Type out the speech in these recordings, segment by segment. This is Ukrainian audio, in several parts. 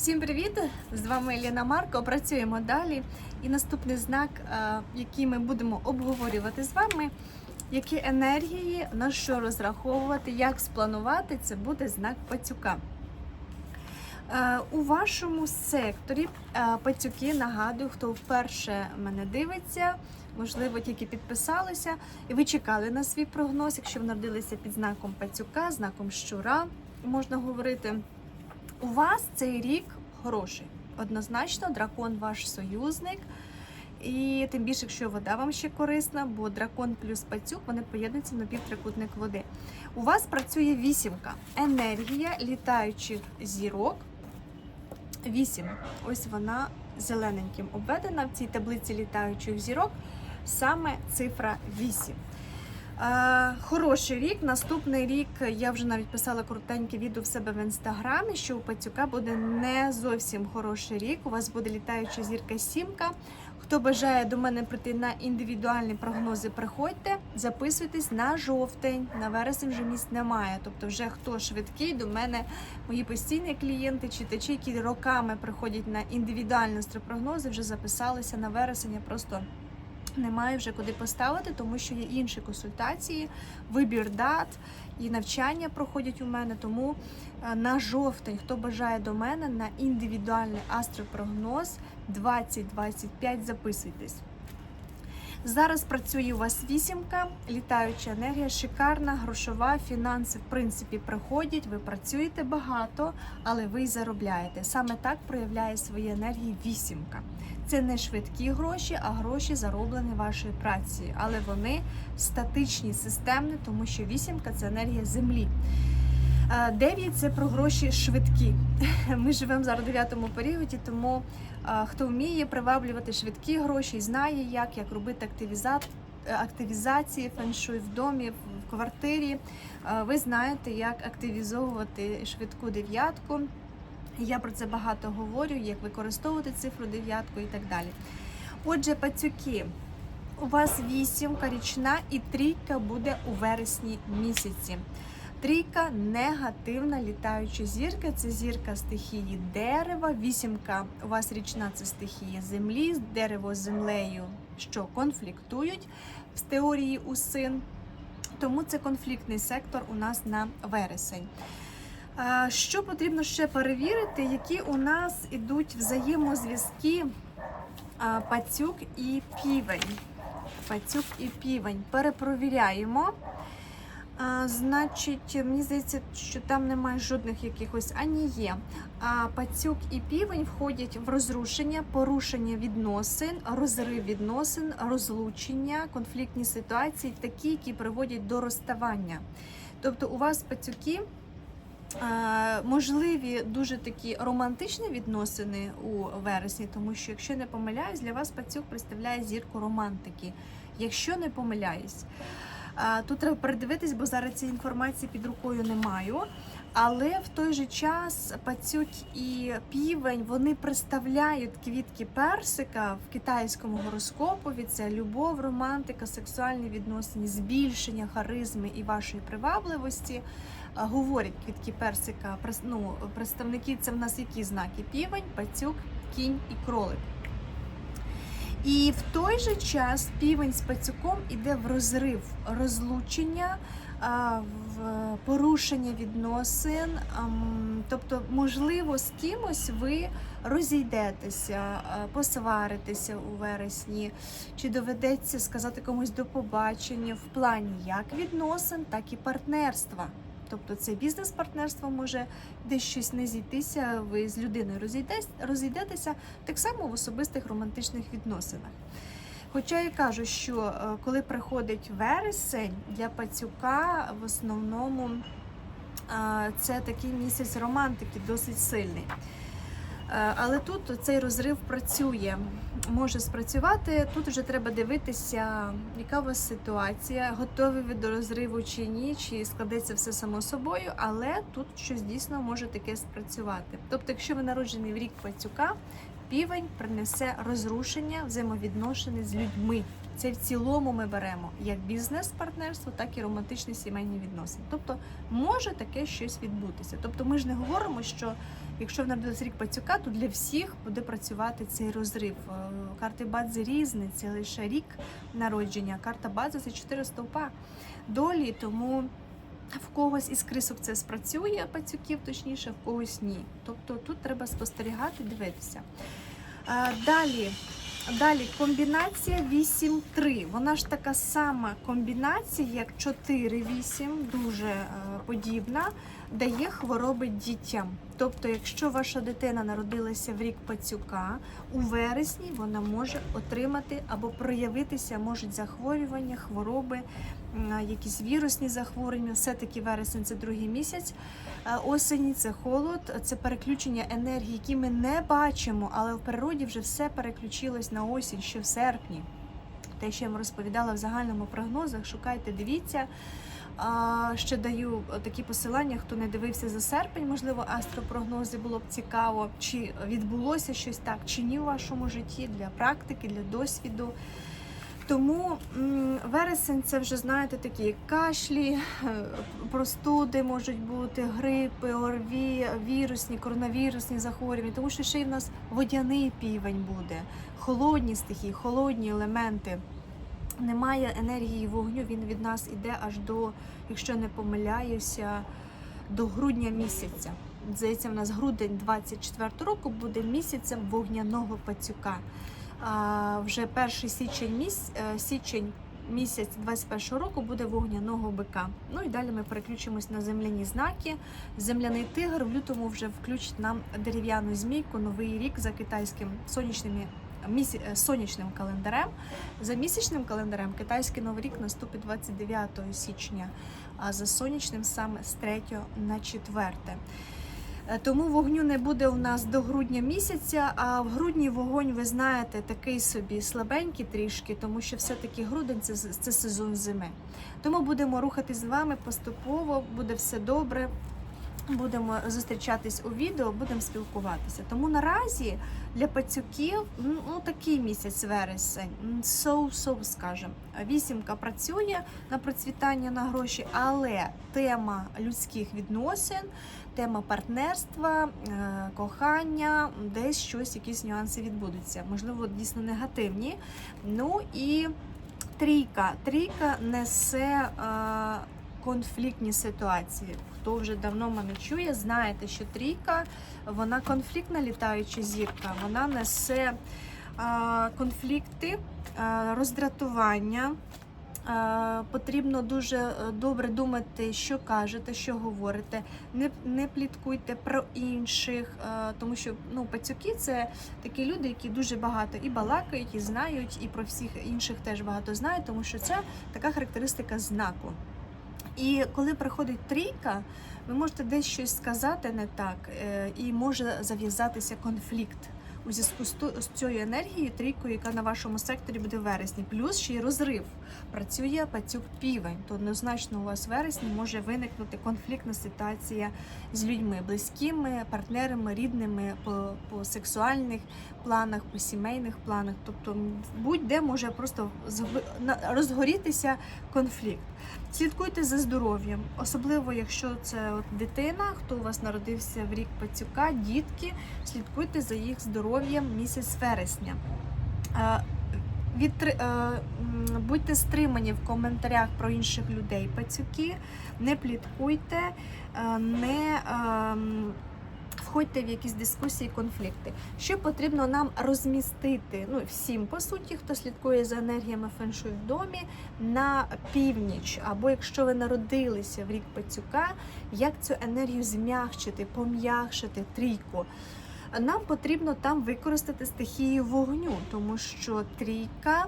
Всім привіт! З вами Ліна Марко. Працюємо далі. І наступний знак, е, який ми будемо обговорювати з вами, які енергії, на що розраховувати, як спланувати, це буде знак пацюка. Е, У вашому секторі е, пацюки, нагадую, хто вперше мене дивиться, можливо, тільки підписалися, і ви чекали на свій прогноз, якщо ви народилися під знаком пацюка, знаком щура, можна говорити. У вас цей рік хороший. Однозначно, дракон ваш союзник. І тим більше, якщо вода вам ще корисна, бо дракон плюс пацюк вони поєднуються на півтрикутник води. У вас працює вісімка. Енергія літаючих зірок. Вісім. Ось вона зелененьким обведена в цій таблиці літаючих зірок. Саме цифра 8. Е, Хороший рік. Наступний рік я вже навіть писала коротеньке відео в себе в інстаграмі, що у Пацюка буде не зовсім хороший рік. У вас буде літаюча зірка сімка. Хто бажає до мене прийти на індивідуальні прогнози, приходьте, записуйтесь на жовтень, на вересень вже місць немає. Тобто, вже хто швидкий, до мене мої постійні клієнти, читачі, які роками приходять на індивідуальні астропрогнози, вже записалися на вересень. Я просто немає вже куди поставити, тому що є інші консультації, вибір дат і навчання проходять у мене. Тому е, на жовтень, хто бажає до мене на індивідуальний астропрогноз 2025, записуйтесь. Зараз працює у вас вісімка, літаюча енергія, шикарна, грошова, фінанси в принципі приходять. Ви працюєте багато, але ви й заробляєте. Саме так проявляє свої енергії вісімка. Це не швидкі гроші, а гроші зароблені вашою працею. Але вони статичні, системні, тому що вісімка це енергія землі. Дев'ять це про гроші швидкі. Ми живемо зараз у дев'ятому періоді, тому хто вміє приваблювати швидкі гроші знає, як, як робити активіза... е, активізації феншуй в домі, в квартирі. Ви знаєте, як активізовувати швидку дев'ятку. Я про це багато говорю, як використовувати цифру дев'ятку і так далі. Отже, пацюки, у вас вісімка річна і трійка буде у вересні місяці. Трійка негативна літаюча зірка. Це зірка стихії дерева. Вісімка у вас річна це стихія землі, дерево з землею, що конфліктують в теорії у син. Тому це конфліктний сектор у нас на вересень. Що потрібно ще перевірити, які у нас ідуть взаємозв'язки пацюк і півень. Пацюк і півень. Перепровіряємо. Значить, мені здається, що там немає жодних якихось ані є. А пацюк і півень входять в розрушення, порушення відносин, розрив відносин, розлучення, конфліктні ситуації, такі, які приводять до розставання. Тобто, у вас пацюки. Можливі дуже такі романтичні відносини у вересні, тому що, якщо не помиляюсь, для вас пацюк представляє зірку романтики. Якщо не помиляюсь, тут треба передивитись, бо зараз цієї інформації під рукою не маю. Але в той же час пацюк і півень вони представляють квітки персика в китайському гороскопові. Це любов, романтика, сексуальні відносини, збільшення харизми і вашої привабливості. Говорять квітки персика, ну, представники це в нас які знаки? Півень, пацюк, кінь і кролик. І в той же час півень з пацюком іде в розрив розлучення, в порушення відносин. Тобто, можливо, з кимось ви розійдетеся, посваритеся у вересні, чи доведеться сказати комусь до побачення в плані як відносин, так і партнерства. Тобто це бізнес-партнерство може десь щось не зійтися, ви з людиною розійдетеся, так само в особистих романтичних відносинах. Хоча я кажу, що е, коли приходить вересень для пацюка, в основному це такий місяць романтики, досить сильний. Е, Але тут цей розрив працює, може спрацювати. Тут вже треба дивитися, яка у вас ситуація, готові ви до розриву чи ні, чи складеться все само собою, але тут щось дійсно може таке спрацювати. Тобто, якщо ви народжений в рік пацюка, півень принесе розрушення взаємовідношення з людьми. Це в цілому ми беремо як бізнес-партнерство, так і романтичні сімейні відносини. Тобто може таке щось відбутися. Тобто ми ж не говоримо, що якщо народився рік пацюка, то для всіх буде працювати цей розрив. Е, Карти Бадзи різні, це лише рік народження. Карта Бадзи це чотири стовпа долі, тому в когось із крисок це спрацює, пацюків точніше, в когось ні. Тобто тут треба спостерігати, дивитися. Е, Далі, далі комбінація 8-3. Вона ж така сама комбінація, як 4-8, дуже е, подібна, дає хвороби дітям. Тобто, якщо ваша дитина народилася в рік пацюка, у вересні вона може отримати або проявитися можуть захворювання, хвороби, якісь вірусні захворювання. Все-таки вересень це другий місяць. Осені це холод, це переключення енергії, які ми не бачимо, але в природі вже все переключилось на осінь ще в серпні. Те, що я вам розповідала в загальному прогнозах, шукайте, дивіться. Ще даю такі посилання, хто не дивився за серпень, можливо, астропрогнози було б цікаво, чи відбулося щось так, чи ні в вашому житті для практики, для досвіду. Тому вересень це вже знаєте такі кашлі, е, простуди можуть бути, грипи, ОРВІ, вірусні, коронавірусні захворювання, тому що ще й в нас водяний півень буде, холодні стихії, холодні елементи. Немає енергії вогню, він від нас іде аж до, якщо не помиляюся, до грудня місяця. Здається, в нас грудень 24 року буде місяцем вогняного пацюка. А, вже перший січень міс... е, січень місяць 21 року буде вогняного бика. Ну і далі ми переключимось на земляні знаки. Земляний тигр в лютому вже включить нам дерев'яну змійку, новий рік за китайським сонячними місі... е, сонячним календарем. За місячним календарем китайський новий рік наступить 29 січня, а за сонячним саме з 3 на 4. Е, Тому вогню не буде у нас до грудня місяця, а в грудні вогонь, ви знаєте, такий собі слабенький трішки, тому що все-таки грудень це, це сезон зими. Тому будемо рухатись з вами поступово, буде все добре. Будемо зустрічатись у відео, будемо спілкуватися. Тому наразі для пацюків ну, ну, такий місяць вересень, соу-соу, скажем. Вісімка працює на процвітання на гроші, але тема людських відносин, тема партнерства, е, кохання, десь щось, якісь нюанси відбудуться. Можливо, дійсно негативні. Ну і трійка. Трійка несе. Е, Конфліктні ситуації. Хто вже давно мене чує, знаєте, що трійка вона конфліктна літаюча зірка, вона несе конфлікти, роздратування. Потрібно дуже е, добре думати, що кажете, що говорите. Не, не пліткуйте про інших, а, тому що ну, пацюки це такі люди, які дуже багато і балакають, і знають, і про всіх інших теж багато знають, тому що це така характеристика знаку. І коли приходить трійка, ви можете десь щось сказати не так, е, і може зав'язатися конфлікт у зв'язку з цією енергією, трійкою, яка на вашому секторі буде в вересні. Плюс ще й розрив. Працює пацюк півень, то однозначно у вас в вересні може виникнути конфліктна ситуація з людьми, близькими, партнерами, рідними по, по сексуальних планах, по сімейних планах. Тобто будь-де може просто розгорітися конфлікт. Слідкуйте за здоров'ям, особливо якщо це от дитина, хто у вас народився в рік пацюка, дітки, слідкуйте за їх здоров'ям місяць вересня. Е, Відтри... е, будьте стримані в коментарях про інших людей пацюки, не пліткуйте, е, не ем, входьте в якісь дискусії, конфлікти. Що потрібно нам розмістити? Ну всім по суті, хто слідкує за енергіями феншуй в домі на північ, або якщо ви народилися в рік пацюка, як цю енергію змягчити, пом'якшити трійку. Нам потрібно там використати стихію вогню, тому що трійка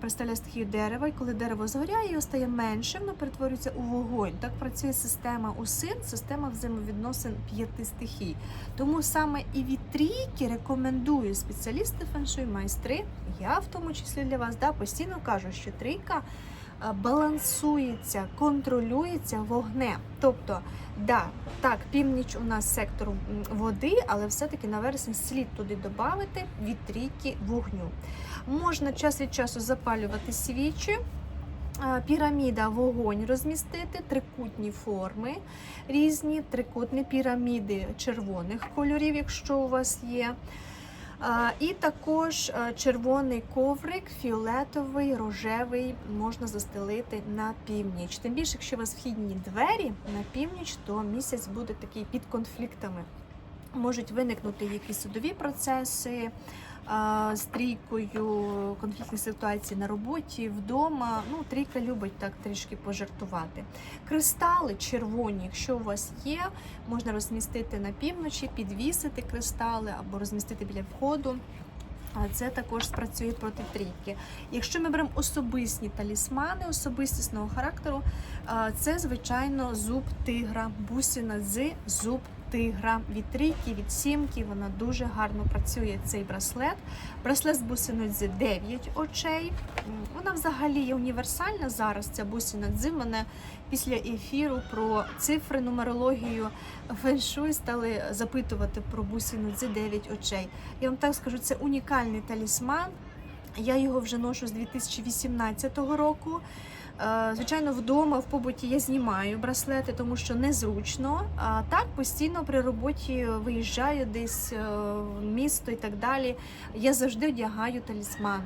представляє стихію дерева, і коли дерево згоряє, його стає менше, воно перетворюється у вогонь. Так працює система УСИН, система взаємовідносин п'яти стихій. Тому саме і від трійки рекомендую спеціалісти феншуй, майстри. Я в тому числі для вас да, постійно кажу, що трійка балансується, контролюється вогнем. Тобто, да, так, північ у нас сектор води, але все-таки на вересень слід туди додати від трійки вогню. Можна час від часу запалювати свічі. е, Піраміда вогонь розмістити, трикутні форми різні, трикутні піраміди червоних кольорів, якщо у вас є. І також е, червоний коврик, фіолетовий, рожевий можна застелити на північ. Тим більше, якщо у вас вхідні двері на північ, то місяць буде такий під конфліктами. Можуть виникнути якісь судові процеси з трійкою, конфліктні ситуації на роботі, вдома. Ну, трійка любить так трішки пожартувати. Кристали червоні, якщо у вас є, можна розмістити на півночі, підвісити кристали або розмістити біля входу. Це також спрацює проти трійки. Якщо ми беремо особисті талісмани особистісного характеру, це звичайно зуб тигра, бусина з зуб тигра. Від трійки, від сімки вона дуже гарно працює цей браслет. Браслет з бусиною з 9 очей. Вона взагалі є універсальна зараз. Ця бусина дзи. Мене після ефіру про цифри, нумерологію феншуй стали запитувати про бусину з 9 очей. Я вам так скажу, це унікальний талісман. Я його вже ношу з 2018 року. Е, Звичайно, вдома в побуті я знімаю браслети, тому що незручно. А так постійно при роботі виїжджаю десь е, в місто і так далі. Я завжди одягаю талісмани.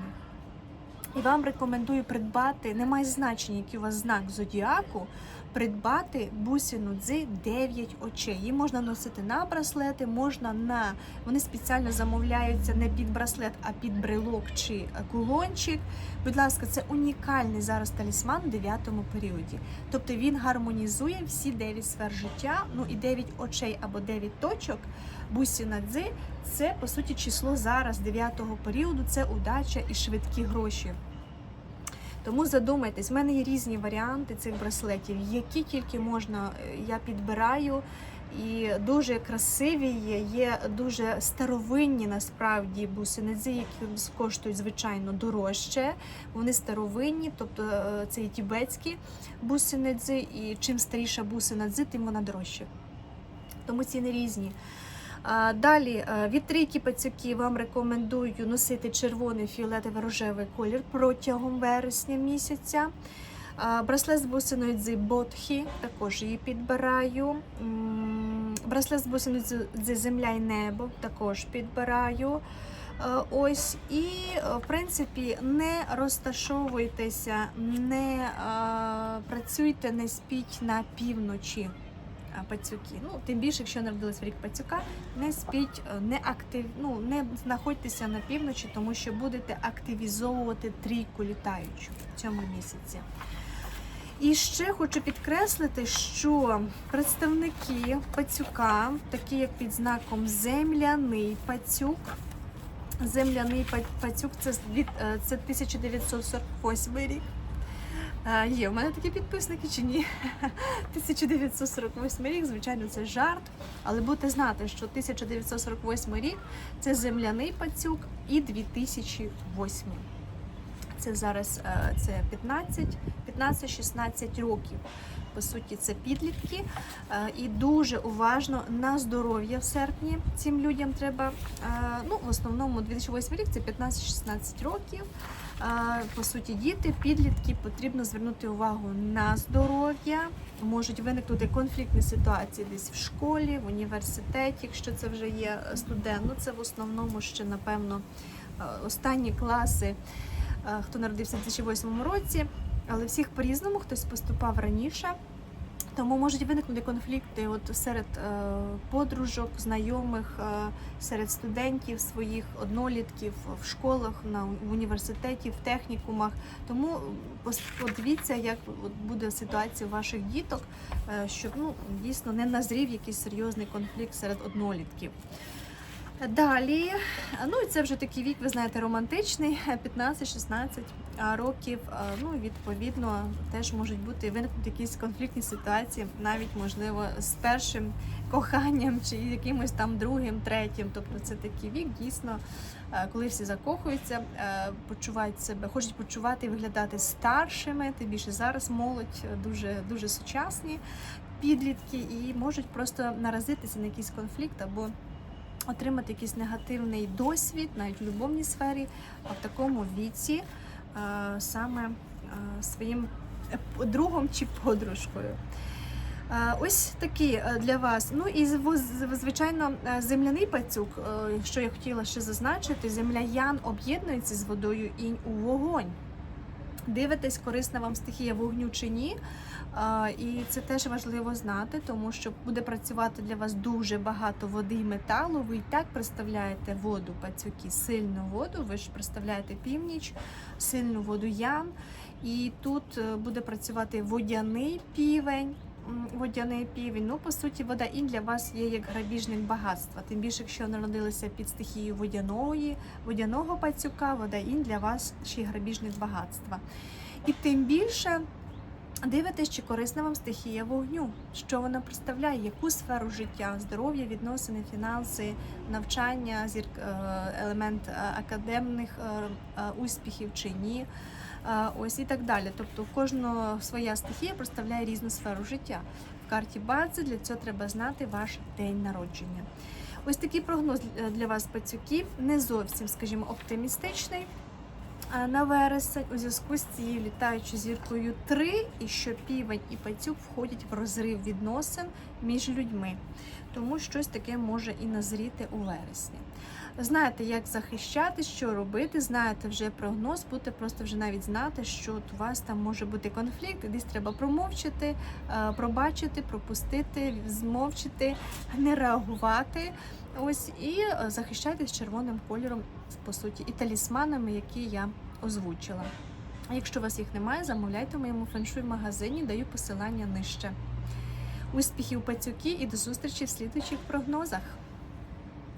І вам рекомендую придбати, немає значення, який у вас знак зодіаку, придбати бусину дзи 9 очей. Її можна носити на браслети, можна на вони спеціально замовляються не під браслет, а під брелок чи кулончик. Будь ласка, це унікальний зараз талісман в 9 періоді. Тобто він гармонізує всі 9 сфер життя. Ну і 9 очей або 9 точок. Бусіна дзи це по суті число зараз 9 періоду. Це удача і швидкі гроші. Тому задумайтесь, в мене є різні варіанти цих браслетів, які тільки можна, е, я підбираю. І дуже красиві є, є дуже старовинні насправді бусинидзи, які коштують звичайно дорожче. Вони старовинні, тобто е, це і тібетські бусинидзи, і чим старіша бусинадзи, тим вона дорожча. Тому ціни різні. Далі е, від пацюки вам рекомендую носити червоний, фіолетовий, рожевий колір протягом вересня місяця. Браслет з бусиною дзи Ботхі, також її підбираю. Браслет з бусиною дзи Земля і небо також підбираю. Е, Ось і е, в принципі не розташовуйтеся, не працюйте, не спіть на півночі пацюки. Ну, тим більше, якщо народились в рік пацюка, не спіть, е, не актив, ну, не знаходьтеся на півночі, тому що будете активізовувати трійку літаючу в цьому місяці. І ще хочу підкреслити, що представники пацюка, такі як під знаком земляний пацюк, земляний пацюк це, від- е, це 1948 рік. Є в мене такі підписники чи ні? 1948 рік, звичайно, це жарт. Але будете знати, що 1948 рік це земляний пацюк і 2008. Це зараз е, це 15, 15-16 років. По суті, це підлітки. Е, І дуже уважно на здоров'я в серпні цим людям треба. е, Ну, в основному 2008 рік це 15-16 років. По суті, діти, підлітки потрібно звернути увагу на здоров'я. Можуть виникнути конфліктні ситуації десь в школі, в університеті, якщо це вже є студент. Ну, це в основному ще, напевно, е, останні класи, е, хто народився в 2008 році, але всіх по-різному, хтось поступав раніше. Тому можуть виникнути конфлікти от серед е, подружок, знайомих, е, серед студентів своїх однолітків в школах, на в університеті, в технікумах. Тому подивіться, як буде ситуація ваших діток, е, щоб ну дійсно не назрів якийсь серйозний конфлікт серед однолітків. Далі, ну і це вже такий вік, ви знаєте, романтичний, 15-16 років. Ну, відповідно, теж можуть бути виникнути якісь конфліктні ситуації, навіть можливо з першим коханням чи якимось там другим, третім. Тобто це такий вік, дійсно, коли всі закохуються, почувають себе, хочуть почувати і виглядати старшими. Тим більше зараз молодь дуже дуже сучасні підлітки і можуть просто наразитися на якийсь конфлікт або отримати якийсь негативний досвід, навіть в любовній сфері, а в такому віці саме е, своїм е, другом чи подружкою. Е, Ось такі е, для вас. Ну і звичайно, е, земляний пацюк, е, що я хотіла ще зазначити, земля Ян об'єднується з водою інь у вогонь. Дивитесь, корисна вам стихія вогню чи ні. І це теж важливо знати, тому що буде працювати для вас дуже багато води і металу. Ви і так представляєте воду пацюки, сильну воду. Ви ж представляєте північ, сильну воду ян. І тут е, буде працювати водяний півень. Водяний півень. Ну, по суті, вода інь для вас є як грабіжник багатства. Тим більше, якщо народилися під стихією водяної, водяного пацюка, вода інь для вас ще й грабіжник багатства. І тим більше дивитесь, чи корисна вам стихія вогню, що вона представляє, яку сферу життя, здоров'я, відносини, фінанси, навчання, зір, е, елемент е, академних е, успіхів чи ні. Ось і так далі. Тобто, в кожного своя стихія представляє різну сферу життя. В карті бази для цього треба знати ваш день народження. Ось такий прогноз для вас, пацюків, не зовсім, скажімо, оптимістичний. На вересень у зв'язку з цією літаючою зіркою 3, і що півень і пацюк входять в розрив відносин між людьми. Тому щось таке може і назріти у вересні. Знаєте, як захищати, що робити, знаєте вже прогноз, будете просто вже навіть знати, що от у вас там може бути конфлікт, десь треба промовчати, е, пробачити, пропустити, змовчити, не реагувати. Ось і е, захищайтесь червоним кольором, по суті, і талісманами, які я озвучила. Якщо у вас їх немає, замовляйте в моєму феншуй магазині, даю посилання нижче. Успіхів пацюки і до зустрічі в слідуючих прогнозах.